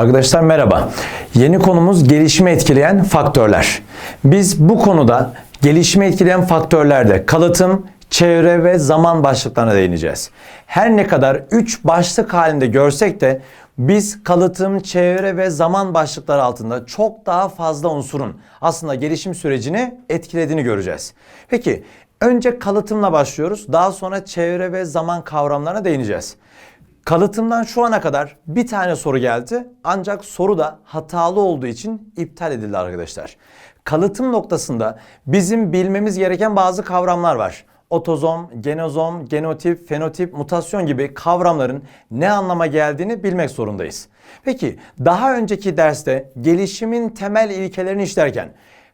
Arkadaşlar merhaba. Yeni konumuz gelişimi etkileyen faktörler. Biz bu konuda gelişimi etkileyen faktörlerde kalıtım, çevre ve zaman başlıklarına değineceğiz. Her ne kadar 3 başlık halinde görsek de biz kalıtım, çevre ve zaman başlıkları altında çok daha fazla unsurun aslında gelişim sürecini etkilediğini göreceğiz. Peki önce kalıtımla başlıyoruz. Daha sonra çevre ve zaman kavramlarına değineceğiz. Kalıtımdan şu ana kadar bir tane soru geldi. Ancak soru da hatalı olduğu için iptal edildi arkadaşlar. Kalıtım noktasında bizim bilmemiz gereken bazı kavramlar var. Otozom, genozom, genotip, fenotip, mutasyon gibi kavramların ne anlama geldiğini bilmek zorundayız. Peki daha önceki derste gelişimin temel ilkelerini işlerken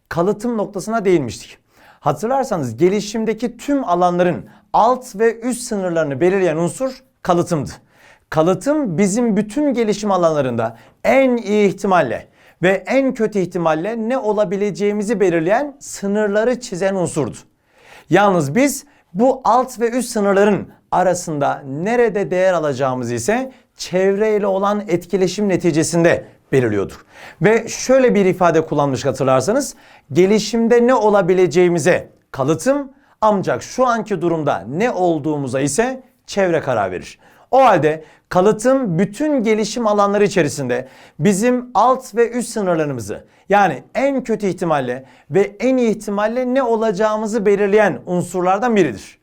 kalıtım noktasına değinmiştik. Hatırlarsanız gelişimdeki tüm alanların alt ve üst sınırlarını belirleyen unsur kalıtımdı. Kalıtım bizim bütün gelişim alanlarında en iyi ihtimalle ve en kötü ihtimalle ne olabileceğimizi belirleyen sınırları çizen unsurdu. Yalnız biz bu alt ve üst sınırların arasında nerede değer alacağımızı ise çevreyle olan etkileşim neticesinde belirliyorduk. Ve şöyle bir ifade kullanmış hatırlarsanız gelişimde ne olabileceğimize kalıtım ancak şu anki durumda ne olduğumuza ise çevre karar verir. O halde kalıtım bütün gelişim alanları içerisinde bizim alt ve üst sınırlarımızı yani en kötü ihtimalle ve en iyi ihtimalle ne olacağımızı belirleyen unsurlardan biridir.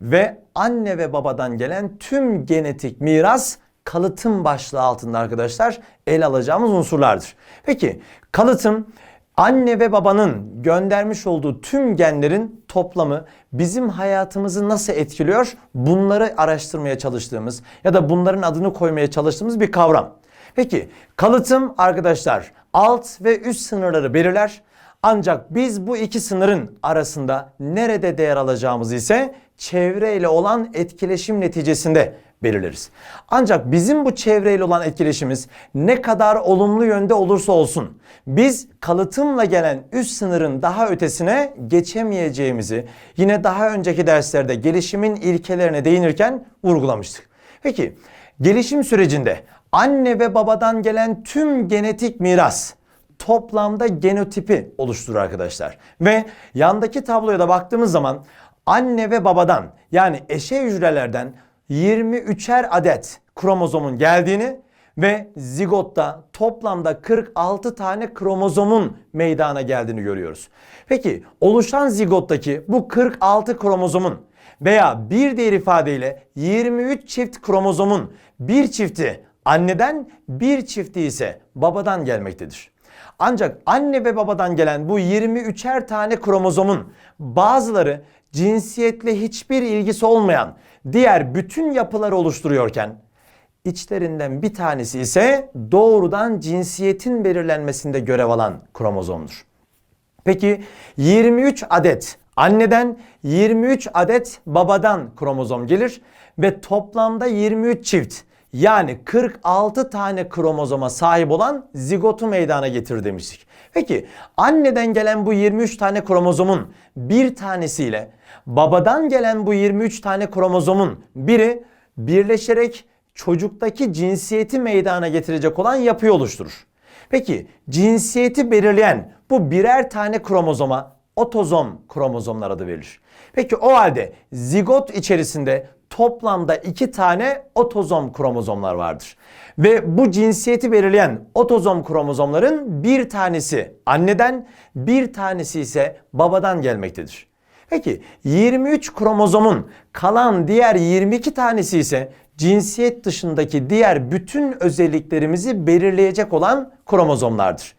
Ve anne ve babadan gelen tüm genetik miras kalıtım başlığı altında arkadaşlar el alacağımız unsurlardır. Peki kalıtım anne ve babanın göndermiş olduğu tüm genlerin toplamı bizim hayatımızı nasıl etkiliyor? Bunları araştırmaya çalıştığımız ya da bunların adını koymaya çalıştığımız bir kavram. Peki kalıtım arkadaşlar alt ve üst sınırları belirler. Ancak biz bu iki sınırın arasında nerede değer alacağımızı ise çevreyle olan etkileşim neticesinde belirleriz. Ancak bizim bu çevreyle olan etkileşimimiz ne kadar olumlu yönde olursa olsun biz kalıtımla gelen üst sınırın daha ötesine geçemeyeceğimizi yine daha önceki derslerde gelişimin ilkelerine değinirken vurgulamıştık. Peki gelişim sürecinde anne ve babadan gelen tüm genetik miras toplamda genotipi oluşturur arkadaşlar. Ve yandaki tabloya da baktığımız zaman anne ve babadan yani eşe hücrelerden 23'er adet kromozomun geldiğini ve zigotta toplamda 46 tane kromozomun meydana geldiğini görüyoruz. Peki oluşan zigottaki bu 46 kromozomun veya bir diğer ifadeyle 23 çift kromozomun bir çifti anneden bir çifti ise babadan gelmektedir. Ancak anne ve babadan gelen bu 23'er tane kromozomun bazıları cinsiyetle hiçbir ilgisi olmayan diğer bütün yapıları oluşturuyorken içlerinden bir tanesi ise doğrudan cinsiyetin belirlenmesinde görev alan kromozomdur. Peki 23 adet anneden 23 adet babadan kromozom gelir ve toplamda 23 çift yani 46 tane kromozoma sahip olan zigotu meydana getirir demiştik. Peki anneden gelen bu 23 tane kromozomun bir tanesiyle babadan gelen bu 23 tane kromozomun biri birleşerek çocuktaki cinsiyeti meydana getirecek olan yapıyı oluşturur. Peki cinsiyeti belirleyen bu birer tane kromozoma otozom kromozomlar adı verilir. Peki o halde zigot içerisinde toplamda iki tane otozom kromozomlar vardır. Ve bu cinsiyeti belirleyen otozom kromozomların bir tanesi anneden bir tanesi ise babadan gelmektedir. Peki 23 kromozomun kalan diğer 22 tanesi ise cinsiyet dışındaki diğer bütün özelliklerimizi belirleyecek olan kromozomlardır.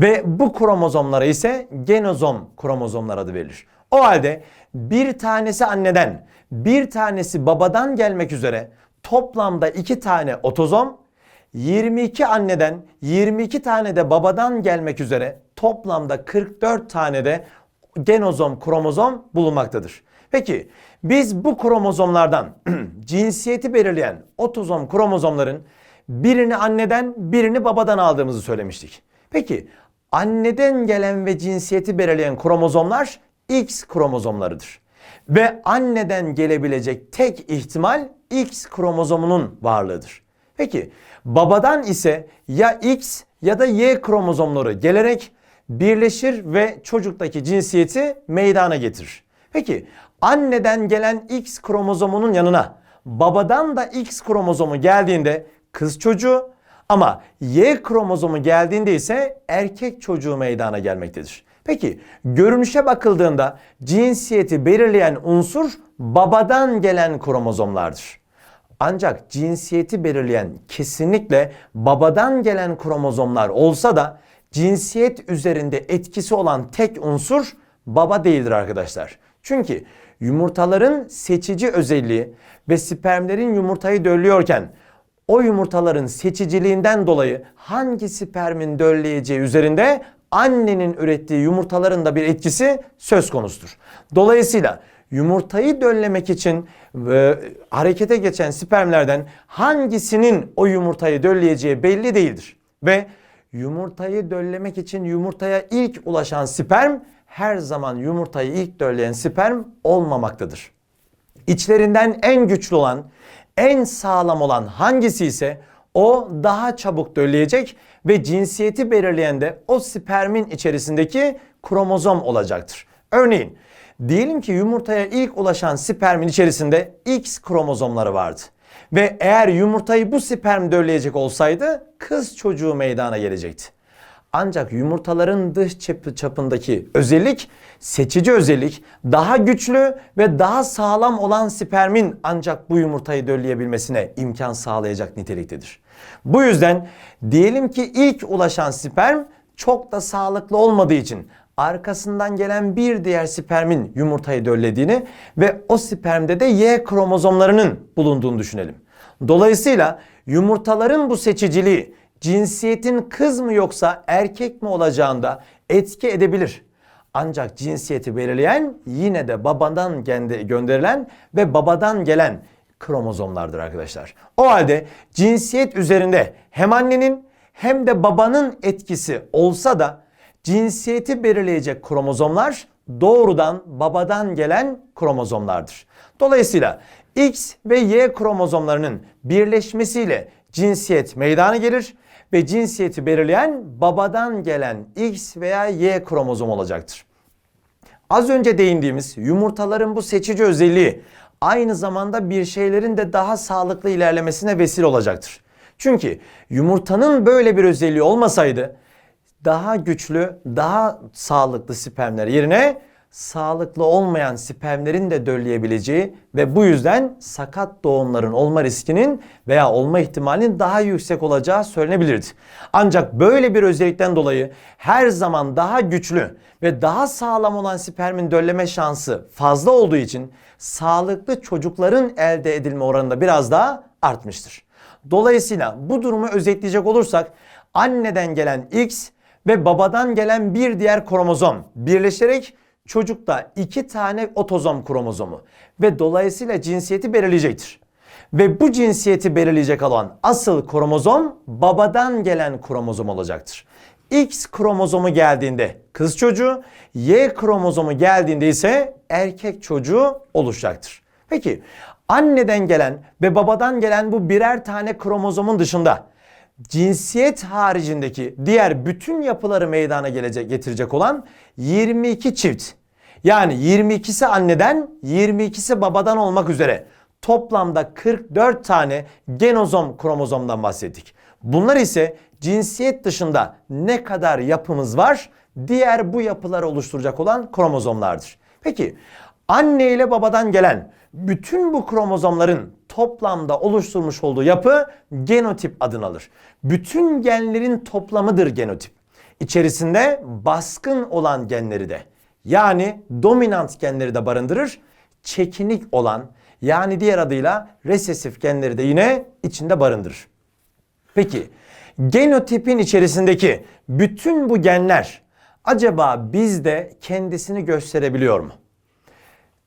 Ve bu kromozomlara ise genozom kromozomlar adı verilir. O halde bir tanesi anneden, bir tanesi babadan gelmek üzere toplamda iki tane otozom, 22 anneden 22 tane de babadan gelmek üzere toplamda 44 tane de genozom kromozom bulunmaktadır. Peki biz bu kromozomlardan cinsiyeti belirleyen otozom kromozomların birini anneden birini babadan aldığımızı söylemiştik. Peki anneden gelen ve cinsiyeti belirleyen kromozomlar X kromozomlarıdır. Ve anneden gelebilecek tek ihtimal X kromozomunun varlığıdır. Peki babadan ise ya X ya da Y kromozomları gelerek birleşir ve çocuktaki cinsiyeti meydana getirir. Peki anneden gelen X kromozomunun yanına babadan da X kromozomu geldiğinde kız çocuğu ama Y kromozomu geldiğinde ise erkek çocuğu meydana gelmektedir. Peki görünüşe bakıldığında cinsiyeti belirleyen unsur babadan gelen kromozomlardır. Ancak cinsiyeti belirleyen kesinlikle babadan gelen kromozomlar olsa da cinsiyet üzerinde etkisi olan tek unsur baba değildir arkadaşlar. Çünkü yumurtaların seçici özelliği ve spermlerin yumurtayı döllüyorken o yumurtaların seçiciliğinden dolayı hangi spermin dölleyeceği üzerinde annenin ürettiği yumurtaların da bir etkisi söz konusudur. Dolayısıyla yumurtayı döllemek için e, harekete geçen spermlerden hangisinin o yumurtayı dölleyeceği belli değildir. Ve yumurtayı döllemek için yumurtaya ilk ulaşan sperm her zaman yumurtayı ilk dölleyen sperm olmamaktadır. İçlerinden en güçlü olan, en sağlam olan hangisi ise o daha çabuk dölleyecek ve cinsiyeti belirleyen de o spermin içerisindeki kromozom olacaktır. Örneğin diyelim ki yumurtaya ilk ulaşan spermin içerisinde X kromozomları vardı. Ve eğer yumurtayı bu sperm dölleyecek olsaydı kız çocuğu meydana gelecekti. Ancak yumurtaların dış çapı çapındaki özellik, seçici özellik daha güçlü ve daha sağlam olan spermin ancak bu yumurtayı dölleyebilmesine imkan sağlayacak niteliktedir. Bu yüzden diyelim ki ilk ulaşan sperm çok da sağlıklı olmadığı için arkasından gelen bir diğer spermin yumurtayı döllediğini ve o spermde de Y kromozomlarının bulunduğunu düşünelim. Dolayısıyla yumurtaların bu seçiciliği cinsiyetin kız mı yoksa erkek mi olacağında etki edebilir. Ancak cinsiyeti belirleyen yine de babadan gönderilen ve babadan gelen kromozomlardır arkadaşlar. O halde cinsiyet üzerinde hem annenin hem de babanın etkisi olsa da cinsiyeti belirleyecek kromozomlar doğrudan babadan gelen kromozomlardır. Dolayısıyla X ve Y kromozomlarının birleşmesiyle cinsiyet meydana gelir ve cinsiyeti belirleyen babadan gelen X veya Y kromozom olacaktır. Az önce değindiğimiz yumurtaların bu seçici özelliği aynı zamanda bir şeylerin de daha sağlıklı ilerlemesine vesile olacaktır. Çünkü yumurtanın böyle bir özelliği olmasaydı daha güçlü, daha sağlıklı spermler yerine sağlıklı olmayan spermlerin de dölleyebileceği ve bu yüzden sakat doğumların olma riskinin veya olma ihtimalinin daha yüksek olacağı söylenebilirdi. Ancak böyle bir özellikten dolayı her zaman daha güçlü ve daha sağlam olan spermin dölleme şansı fazla olduğu için sağlıklı çocukların elde edilme oranı da biraz daha artmıştır. Dolayısıyla bu durumu özetleyecek olursak anneden gelen X ve babadan gelen bir diğer kromozom birleşerek çocukta iki tane otozom kromozomu ve dolayısıyla cinsiyeti belirleyecektir. Ve bu cinsiyeti belirleyecek olan asıl kromozom babadan gelen kromozom olacaktır. X kromozomu geldiğinde kız çocuğu, Y kromozomu geldiğinde ise erkek çocuğu oluşacaktır. Peki anneden gelen ve babadan gelen bu birer tane kromozomun dışında cinsiyet haricindeki diğer bütün yapıları meydana gelecek getirecek olan 22 çift. Yani 22'si anneden 22'si babadan olmak üzere toplamda 44 tane genozom kromozomdan bahsettik. Bunlar ise cinsiyet dışında ne kadar yapımız var diğer bu yapıları oluşturacak olan kromozomlardır. Peki anne ile babadan gelen bütün bu kromozomların toplamda oluşturmuş olduğu yapı genotip adını alır. Bütün genlerin toplamıdır genotip. İçerisinde baskın olan genleri de yani dominant genleri de barındırır. Çekinik olan yani diğer adıyla resesif genleri de yine içinde barındırır. Peki genotipin içerisindeki bütün bu genler acaba bizde kendisini gösterebiliyor mu?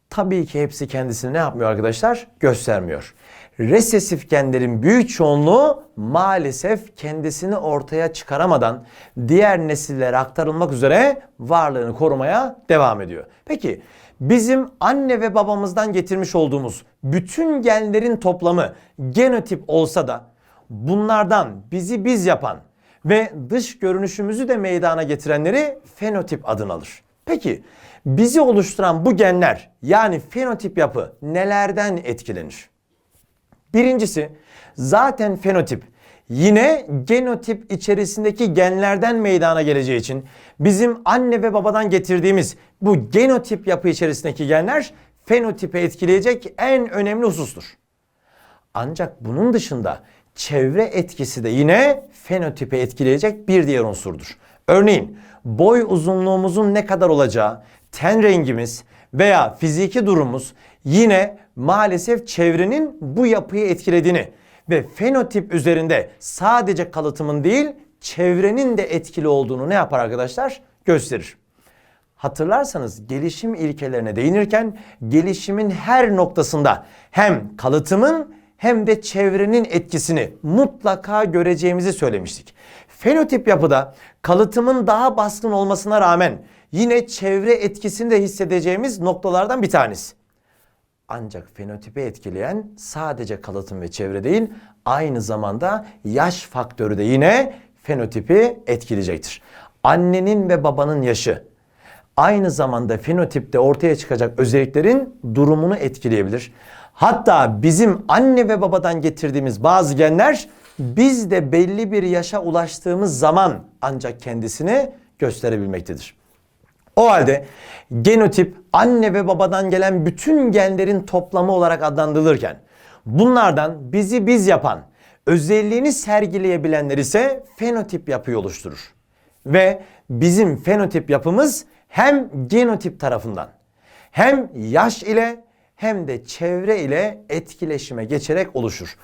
Tabii ki hepsi kendisini ne yapmıyor arkadaşlar? Göstermiyor. Resesif genlerin büyük çoğunluğu maalesef kendisini ortaya çıkaramadan diğer nesillere aktarılmak üzere varlığını korumaya devam ediyor. Peki bizim anne ve babamızdan getirmiş olduğumuz bütün genlerin toplamı genotip olsa da bunlardan bizi biz yapan ve dış görünüşümüzü de meydana getirenleri fenotip adını alır. Peki bizi oluşturan bu genler yani fenotip yapı nelerden etkilenir? Birincisi zaten fenotip yine genotip içerisindeki genlerden meydana geleceği için bizim anne ve babadan getirdiğimiz bu genotip yapı içerisindeki genler fenotipi etkileyecek en önemli husustur. Ancak bunun dışında çevre etkisi de yine fenotipi etkileyecek bir diğer unsurdur. Örneğin boy uzunluğumuzun ne kadar olacağı, ten rengimiz veya fiziki durumumuz yine maalesef çevrenin bu yapıyı etkilediğini ve fenotip üzerinde sadece kalıtımın değil çevrenin de etkili olduğunu ne yapar arkadaşlar? Gösterir. Hatırlarsanız gelişim ilkelerine değinirken gelişimin her noktasında hem kalıtımın hem de çevrenin etkisini mutlaka göreceğimizi söylemiştik. Fenotip yapıda kalıtımın daha baskın olmasına rağmen yine çevre etkisini de hissedeceğimiz noktalardan bir tanesi. Ancak fenotipi etkileyen sadece kalıtım ve çevre değil, aynı zamanda yaş faktörü de yine fenotipi etkileyecektir. Annenin ve babanın yaşı aynı zamanda fenotipte ortaya çıkacak özelliklerin durumunu etkileyebilir. Hatta bizim anne ve babadan getirdiğimiz bazı genler biz de belli bir yaşa ulaştığımız zaman ancak kendisini gösterebilmektedir. O halde genotip anne ve babadan gelen bütün genlerin toplamı olarak adlandırılırken bunlardan bizi biz yapan özelliğini sergileyebilenler ise fenotip yapıyı oluşturur. Ve bizim fenotip yapımız hem genotip tarafından hem yaş ile hem de çevre ile etkileşime geçerek oluşur.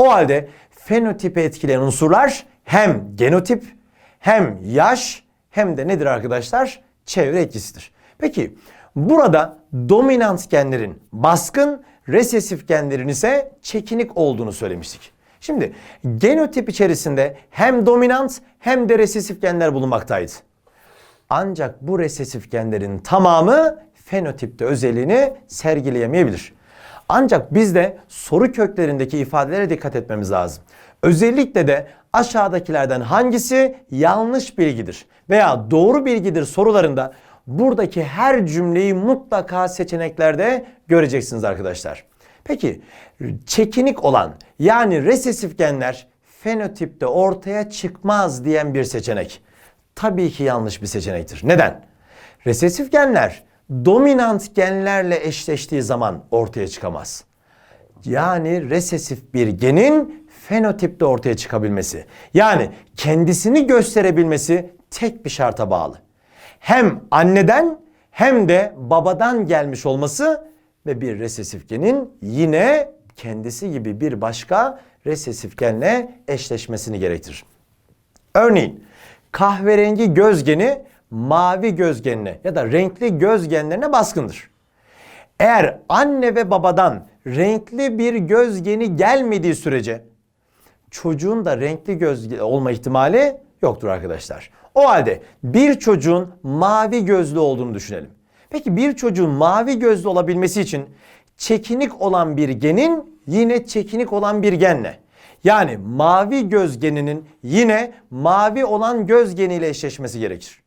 O halde fenotipi etkileyen unsurlar hem genotip hem yaş hem de nedir arkadaşlar? Çevre etkisidir. Peki burada dominant genlerin baskın, resesif genlerin ise çekinik olduğunu söylemiştik. Şimdi genotip içerisinde hem dominant hem de resesif genler bulunmaktaydı. Ancak bu resesif genlerin tamamı fenotipte özelliğini sergileyemeyebilir. Ancak bizde soru köklerindeki ifadelere dikkat etmemiz lazım. Özellikle de aşağıdakilerden hangisi yanlış bilgidir veya doğru bilgidir sorularında buradaki her cümleyi mutlaka seçeneklerde göreceksiniz arkadaşlar. Peki çekinik olan yani resesif genler fenotipte ortaya çıkmaz diyen bir seçenek tabii ki yanlış bir seçenektir. Neden? Resesif genler dominant genlerle eşleştiği zaman ortaya çıkamaz. Yani resesif bir genin fenotipte ortaya çıkabilmesi. Yani kendisini gösterebilmesi tek bir şarta bağlı. Hem anneden hem de babadan gelmiş olması ve bir resesif genin yine kendisi gibi bir başka resesif genle eşleşmesini gerektirir. Örneğin kahverengi göz geni mavi göz genine ya da renkli göz genlerine baskındır. Eğer anne ve babadan renkli bir göz geni gelmediği sürece çocuğun da renkli göz olma ihtimali yoktur arkadaşlar. O halde bir çocuğun mavi gözlü olduğunu düşünelim. Peki bir çocuğun mavi gözlü olabilmesi için çekinik olan bir genin yine çekinik olan bir genle yani mavi göz geninin yine mavi olan göz geniyle eşleşmesi gerekir.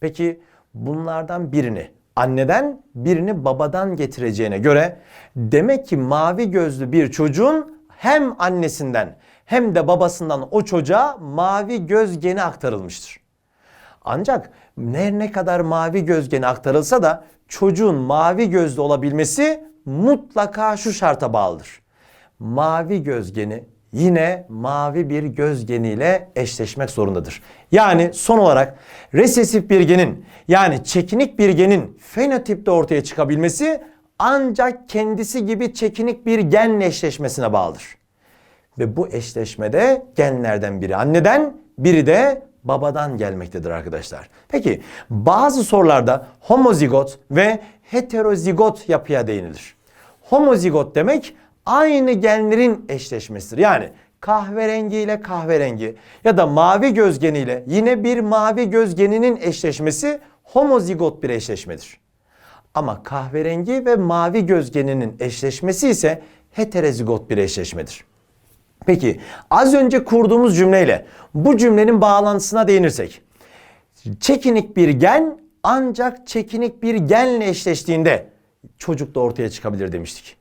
Peki bunlardan birini anneden birini babadan getireceğine göre demek ki mavi gözlü bir çocuğun hem annesinden hem de babasından o çocuğa mavi göz geni aktarılmıştır. Ancak ne ne kadar mavi göz geni aktarılsa da çocuğun mavi gözlü olabilmesi mutlaka şu şarta bağlıdır. Mavi göz geni yine mavi bir göz geniyle eşleşmek zorundadır. Yani son olarak resesif bir genin yani çekinik bir genin fenotipte ortaya çıkabilmesi ancak kendisi gibi çekinik bir genle eşleşmesine bağlıdır. Ve bu eşleşmede genlerden biri anneden biri de babadan gelmektedir arkadaşlar. Peki bazı sorularda homozigot ve heterozigot yapıya değinilir. Homozigot demek aynı genlerin eşleşmesidir. Yani kahverengi ile kahverengi ya da mavi gözgeniyle yine bir mavi gözgeninin eşleşmesi homozigot bir eşleşmedir. Ama kahverengi ve mavi gözgeninin eşleşmesi ise heterozigot bir eşleşmedir. Peki az önce kurduğumuz cümleyle bu cümlenin bağlantısına değinirsek. Çekinik bir gen ancak çekinik bir genle eşleştiğinde çocuk da ortaya çıkabilir demiştik.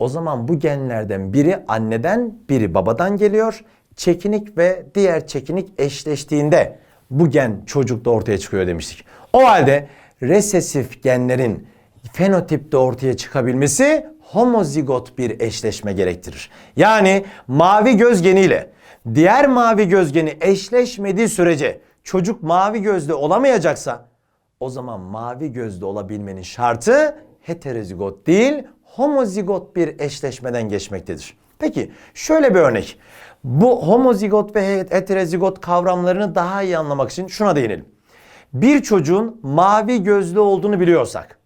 O zaman bu genlerden biri anneden, biri babadan geliyor. Çekinik ve diğer çekinik eşleştiğinde bu gen çocukta ortaya çıkıyor demiştik. O halde resesif genlerin fenotipte ortaya çıkabilmesi homozigot bir eşleşme gerektirir. Yani mavi göz geniyle diğer mavi göz geni eşleşmediği sürece çocuk mavi gözlü olamayacaksa o zaman mavi gözlü olabilmenin şartı heterozigot değil homozigot bir eşleşmeden geçmektedir. Peki şöyle bir örnek. Bu homozigot ve heterozigot kavramlarını daha iyi anlamak için şuna değinelim. Bir çocuğun mavi gözlü olduğunu biliyorsak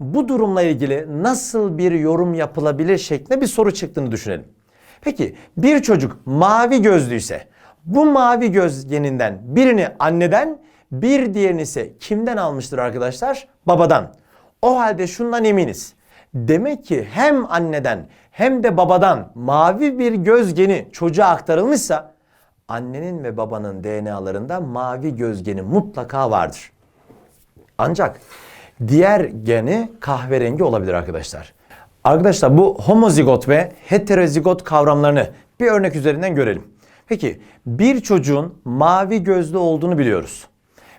bu durumla ilgili nasıl bir yorum yapılabilir şeklinde bir soru çıktığını düşünelim. Peki bir çocuk mavi gözlüyse bu mavi göz geninden birini anneden bir diğerini ise kimden almıştır arkadaşlar? Babadan. O halde şundan eminiz. Demek ki hem anneden hem de babadan mavi bir göz geni çocuğa aktarılmışsa annenin ve babanın DNA'larında mavi göz geni mutlaka vardır. Ancak diğer geni kahverengi olabilir arkadaşlar. Arkadaşlar bu homozigot ve heterozigot kavramlarını bir örnek üzerinden görelim. Peki bir çocuğun mavi gözlü olduğunu biliyoruz.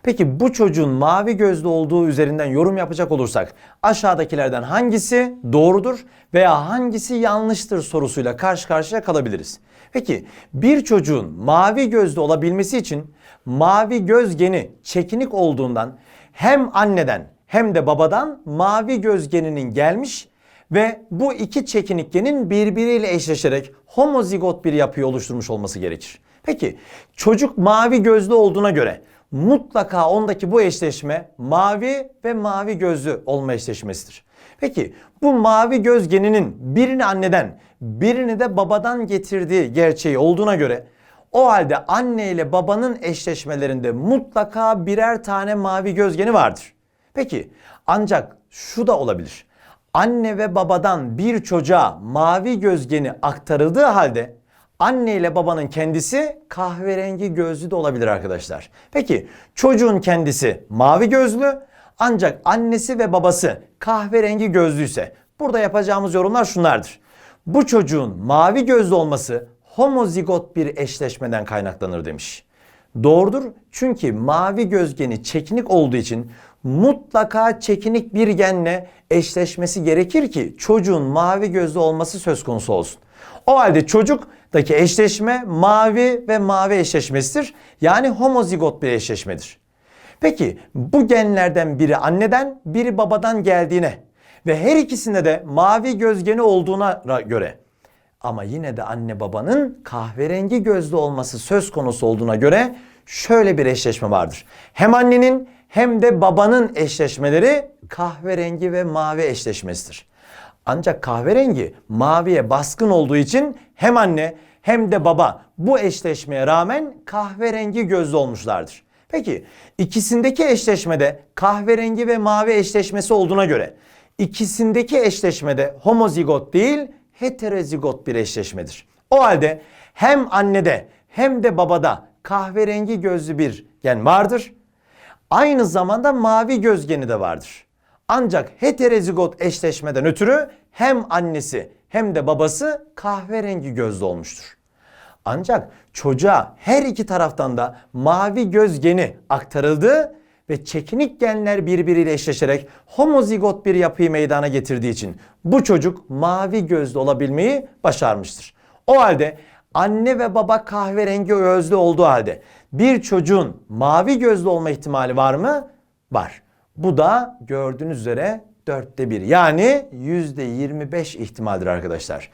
Peki bu çocuğun mavi gözlü olduğu üzerinden yorum yapacak olursak aşağıdakilerden hangisi doğrudur veya hangisi yanlıştır sorusuyla karşı karşıya kalabiliriz. Peki bir çocuğun mavi gözlü olabilmesi için mavi göz geni çekinik olduğundan hem anneden hem de babadan mavi göz geninin gelmiş ve bu iki çekinik genin birbiriyle eşleşerek homozigot bir yapıyı oluşturmuş olması gerekir. Peki çocuk mavi gözlü olduğuna göre mutlaka ondaki bu eşleşme mavi ve mavi gözlü olma eşleşmesidir. Peki bu mavi göz geninin birini anneden birini de babadan getirdiği gerçeği olduğuna göre o halde anne ile babanın eşleşmelerinde mutlaka birer tane mavi göz geni vardır. Peki ancak şu da olabilir. Anne ve babadan bir çocuğa mavi göz geni aktarıldığı halde anne ile babanın kendisi kahverengi gözlü de olabilir arkadaşlar. Peki çocuğun kendisi mavi gözlü ancak annesi ve babası kahverengi gözlüyse burada yapacağımız yorumlar şunlardır. Bu çocuğun mavi gözlü olması homozigot bir eşleşmeden kaynaklanır demiş. Doğrudur çünkü mavi gözgeni çekinik olduğu için mutlaka çekinik bir genle eşleşmesi gerekir ki çocuğun mavi gözlü olması söz konusu olsun. O halde çocuktaki eşleşme mavi ve mavi eşleşmesidir. Yani homozigot bir eşleşmedir. Peki bu genlerden biri anneden biri babadan geldiğine ve her ikisinde de mavi gözgeni olduğuna göre ama yine de anne babanın kahverengi gözlü olması söz konusu olduğuna göre şöyle bir eşleşme vardır. Hem annenin hem de babanın eşleşmeleri kahverengi ve mavi eşleşmesidir. Ancak kahverengi maviye baskın olduğu için hem anne hem de baba bu eşleşmeye rağmen kahverengi gözlü olmuşlardır. Peki ikisindeki eşleşmede kahverengi ve mavi eşleşmesi olduğuna göre ikisindeki eşleşmede homozigot değil heterozigot bir eşleşmedir. O halde hem annede hem de babada kahverengi gözlü bir gen vardır. Aynı zamanda mavi gözgeni de vardır. Ancak heterozigot eşleşmeden ötürü hem annesi hem de babası kahverengi gözlü olmuştur. Ancak çocuğa her iki taraftan da mavi göz geni aktarıldı ve çekinik genler birbiriyle eşleşerek homozigot bir yapıyı meydana getirdiği için bu çocuk mavi gözlü olabilmeyi başarmıştır. O halde anne ve baba kahverengi gözlü olduğu halde bir çocuğun mavi gözlü olma ihtimali var mı? Var. Bu da gördüğünüz üzere dörtte bir yani yüzde yirmi beş ihtimaldir arkadaşlar.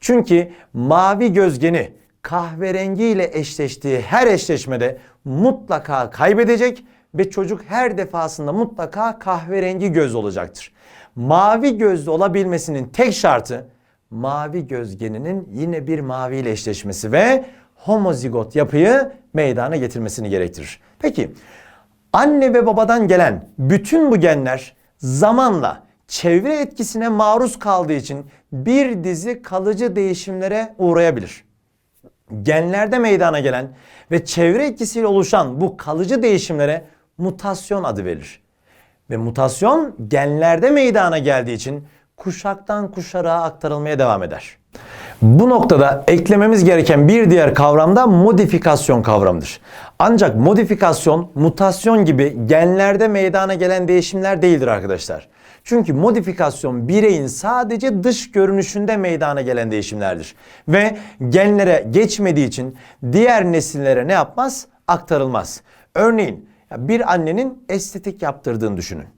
Çünkü mavi gözgeni kahverengi ile eşleştiği her eşleşmede mutlaka kaybedecek ve çocuk her defasında mutlaka kahverengi göz olacaktır. Mavi gözlü olabilmesinin tek şartı mavi gözgeninin yine bir mavi ile eşleşmesi ve homozigot yapıyı meydana getirmesini gerektirir. Peki anne ve babadan gelen bütün bu genler zamanla çevre etkisine maruz kaldığı için bir dizi kalıcı değişimlere uğrayabilir. genlerde meydana gelen ve çevre etkisiyle oluşan bu kalıcı değişimlere mutasyon adı verilir. Ve mutasyon genlerde meydana geldiği için kuşaktan kuşağa aktarılmaya devam eder. Bu noktada eklememiz gereken bir diğer kavram da modifikasyon kavramıdır. Ancak modifikasyon, mutasyon gibi genlerde meydana gelen değişimler değildir arkadaşlar. Çünkü modifikasyon bireyin sadece dış görünüşünde meydana gelen değişimlerdir. Ve genlere geçmediği için diğer nesillere ne yapmaz? Aktarılmaz. Örneğin bir annenin estetik yaptırdığını düşünün.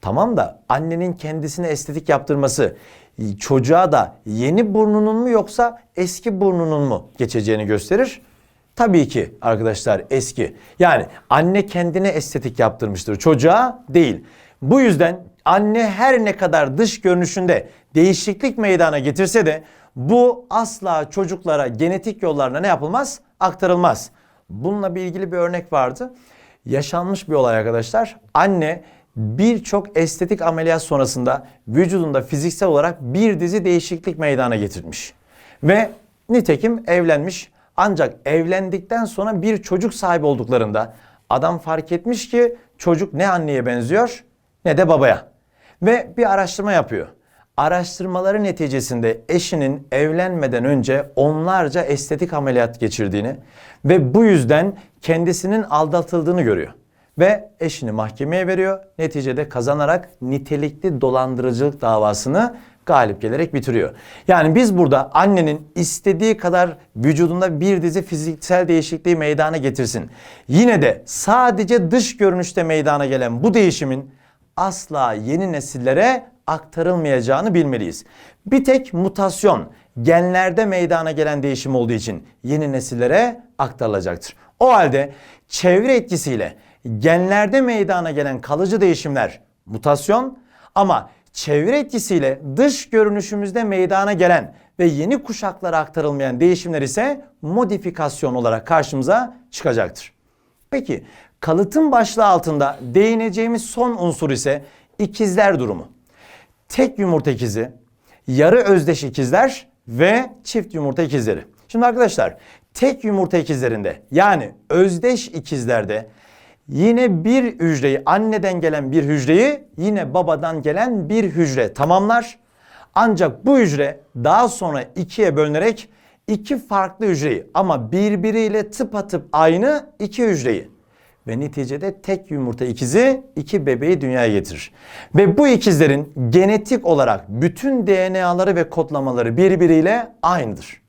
Tamam da annenin kendisine estetik yaptırması çocuğa da yeni burnunun mu yoksa eski burnunun mu geçeceğini gösterir. Tabii ki arkadaşlar eski. Yani anne kendine estetik yaptırmıştır çocuğa değil. Bu yüzden anne her ne kadar dış görünüşünde değişiklik meydana getirse de bu asla çocuklara genetik yollarla ne yapılmaz? Aktarılmaz. Bununla ilgili bir örnek vardı. Yaşanmış bir olay arkadaşlar. Anne birçok estetik ameliyat sonrasında vücudunda fiziksel olarak bir dizi değişiklik meydana getirmiş. Ve nitekim evlenmiş. Ancak evlendikten sonra bir çocuk sahibi olduklarında adam fark etmiş ki çocuk ne anneye benziyor ne de babaya. Ve bir araştırma yapıyor. Araştırmaları neticesinde eşinin evlenmeden önce onlarca estetik ameliyat geçirdiğini ve bu yüzden kendisinin aldatıldığını görüyor ve eşini mahkemeye veriyor. Neticede kazanarak nitelikli dolandırıcılık davasını galip gelerek bitiriyor. Yani biz burada annenin istediği kadar vücudunda bir dizi fiziksel değişikliği meydana getirsin. Yine de sadece dış görünüşte meydana gelen bu değişimin asla yeni nesillere aktarılmayacağını bilmeliyiz. Bir tek mutasyon genlerde meydana gelen değişim olduğu için yeni nesillere aktarılacaktır. O halde çevre etkisiyle genlerde meydana gelen kalıcı değişimler mutasyon ama çevre etkisiyle dış görünüşümüzde meydana gelen ve yeni kuşaklara aktarılmayan değişimler ise modifikasyon olarak karşımıza çıkacaktır. Peki kalıtım başlığı altında değineceğimiz son unsur ise ikizler durumu. Tek yumurta ikizi, yarı özdeş ikizler ve çift yumurta ikizleri. Şimdi arkadaşlar tek yumurta ikizlerinde yani özdeş ikizlerde yine bir hücreyi anneden gelen bir hücreyi yine babadan gelen bir hücre tamamlar. Ancak bu hücre daha sonra ikiye bölünerek iki farklı hücreyi ama birbiriyle tıpatıp aynı iki hücreyi ve neticede tek yumurta ikizi iki bebeği dünyaya getirir. Ve bu ikizlerin genetik olarak bütün DNA'ları ve kodlamaları birbiriyle aynıdır.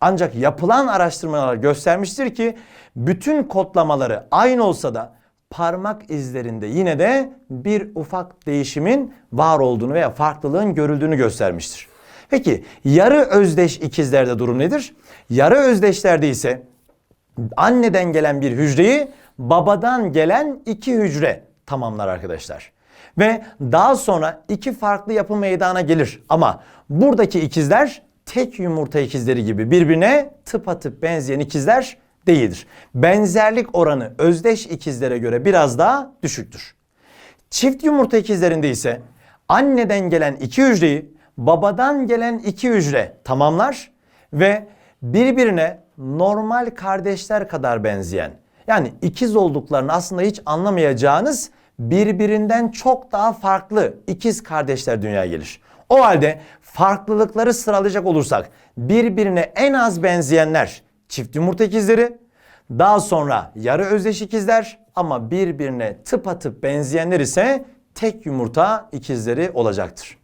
Ancak yapılan araştırmalar göstermiştir ki bütün kodlamaları aynı olsa da parmak izlerinde yine de bir ufak değişimin var olduğunu veya farklılığın görüldüğünü göstermiştir. Peki yarı özdeş ikizlerde durum nedir? Yarı özdeşlerde ise anneden gelen bir hücreyi babadan gelen iki hücre tamamlar arkadaşlar. Ve daha sonra iki farklı yapı meydana gelir. Ama buradaki ikizler tek yumurta ikizleri gibi birbirine tıpatıp benzeyen ikizler değildir. Benzerlik oranı özdeş ikizlere göre biraz daha düşüktür. Çift yumurta ikizlerinde ise anneden gelen iki hücreyi babadan gelen iki hücre tamamlar ve birbirine normal kardeşler kadar benzeyen yani ikiz olduklarını aslında hiç anlamayacağınız birbirinden çok daha farklı ikiz kardeşler dünyaya gelir. O halde farklılıkları sıralayacak olursak birbirine en az benzeyenler çift yumurta ikizleri, daha sonra yarı özdeş ikizler ama birbirine tıpatıp benzeyenler ise tek yumurta ikizleri olacaktır.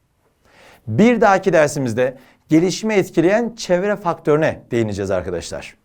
Bir dahaki dersimizde gelişime etkileyen çevre faktörüne değineceğiz arkadaşlar.